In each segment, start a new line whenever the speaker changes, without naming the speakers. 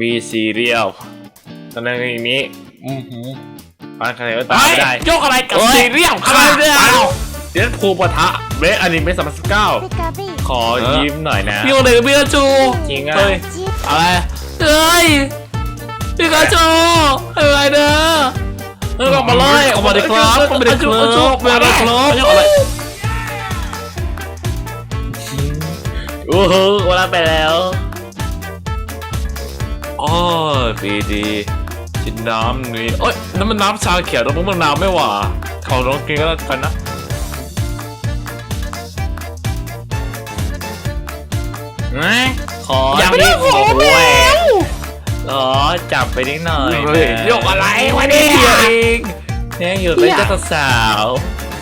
มีซีเรียลตอนนั้นอย่างนี้ฟัอหืาคะแนนก็ตามไม่ได้
โจกอะไรกับซีเรียล
ครั
บ
เดี๋ยวทูปะทะเบสอนิเมะสามสิบเก้าขอยิ้มหน่อยนะ
พี่โอเดอร์พี่กาจู
จริงอะ
อะไรเฮ้ยพี่กาจูอะไรเด้อเออออกมาเลยออกมาดิครับออกมาดิครับมาเลยครับ
โอ้โหเวลาไปแล้ว
โอ้ยปีดีกินน้ำนี่เอ้ยนั่นมันน้ำชาเขียวแล้วมันน้ำไม่หว่าเขาลองกินก็แล้วกันนะ
นะขอ
ยังไม่ได้ขอ
แหว
แล้
ก
ว
ขอจับไปนิดหน่อย
เฮ้ย
นะ
โยกอะไรวะเนี่ย
เองเนี่ยอยู่เป็นเจ้าสาว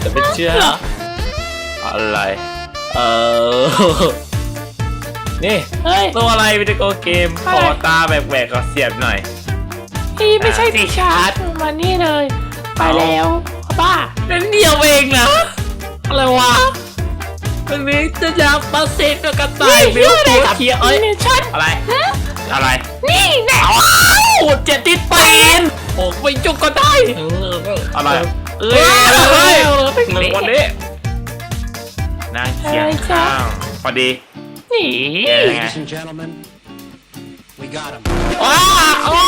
จะไปเชื่ออะไร เออ นี่
เฮ้ย
ตัวอะไรวิดีโอเกมขอตาแหวกๆก็เสียบหน่อย
พี่ไม่ใช่ดิชาร์ดมานี่เลย ไปแล้วป้า
นั่นเดียวเองนะอะไรวะมันนี้จะอยากมาเซ็ตกับกระต่ายบิวตัวเขียวเอ้ย
นี่ชัด
อะไรอะไร
นี่แน่
ปวดเจ็ดติดเตนโอ้ไปจุกก็ได้
อะไร
เอ้ยเอ้ยหนึ่งวันนี้
นางเคียงข้างพอดี
นี่
แกไง
Ladies and gentlemen, we got him.
ว้าโอ้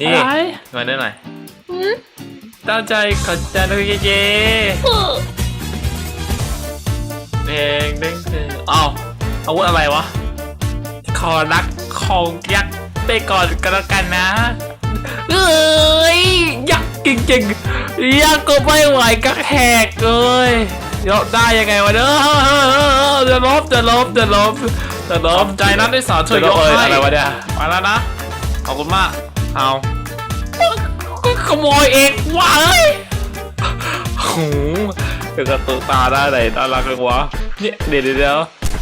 นี่
อะไร
มาได้หน่อย
หืม
ตั้งใจขอจานุเยเย
เออ
เพลงเด้งเพลงอ้าวอาวุธอะไรวะขอรักของยักษ์ไปก่อนก็แล้วกันนะ
เอ้ยยักษ์จริงๆยักษ์ก็ไม่ไหวก็แหกเลย ยกได้ยังไงวะเด้อจะลบจะลบจะลบจะลบใจนั้นได้สอนช่วยยก
เอ้ย
ให้
อะไรวะเนี่ยมาแล้วนะขอบคุณมากเอา
ก็ขโมยเองว้าเอ้ย
หูเป็นกระตุกตาได้ไหนตารักเลยวะเนี่ยเดี๋ยวเดี๋ยวเดี๋ยว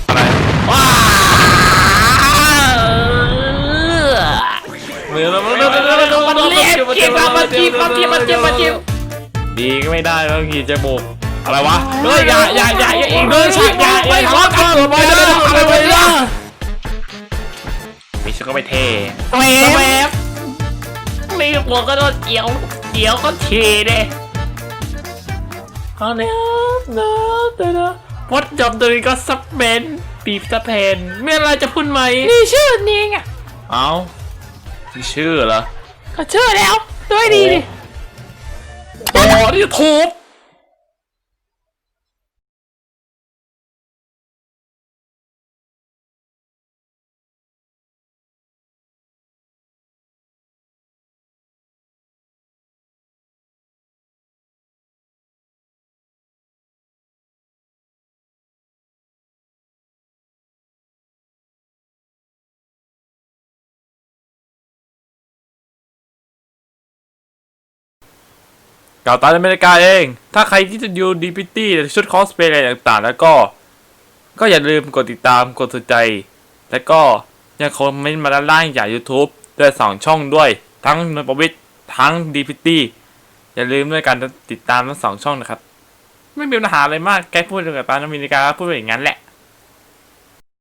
อะไร
ว้าเมื่อเราเมื่อเราเมื่อเรา
มันเรียกเก็บมามาจีบมาจีบมาจีบมาจีบ
ดีก็ไม่ได้ต้องขี่จมูกอะไรวะ
เฮ้ยอย่าอย่าอย่าอย่าอีกเลยใช่อย่าไปทะเลาะกันไปเลยอะไรไปเลย
มีชุดก็ไม่เท่
แหวบแหวบมีหัวก็โดนเกี่ยวเกี่ยวก็ทีเด้
เอาเนี่ยนะนะนะวัดจำตัวนี้ก็ซับเบนปีบตะเพนมีอะไรจะพูดไหม
นี่ชื่อนี่ไง
เอาที่ชื่อเหรอ
ก็ชื่อแล้วด้วยดีดิ
โอ้นี่ทุบ กล่าวตามอเมริกาเอง ถ้าใครที่จะดูดีพิตี้ชุดคอสเพลย์อะไรต่างๆ แล้วก็ ก็อย่าลืมกดติดตามกดสนใจ แล้วก็ยังคอมเมนต์มาด้านล่างอย่าง YouTube ด้วยสองช่องด้วย ทั้งนนประวิทย์ทั้งดีพิตี้อย่าลืมด้วยการติดตามทั้งสองช่องนะครับ ไม่มีปัญหาอะไรมากแกพูดกับตามอเมริกาก็พูดไปอย่างนั้นแหละ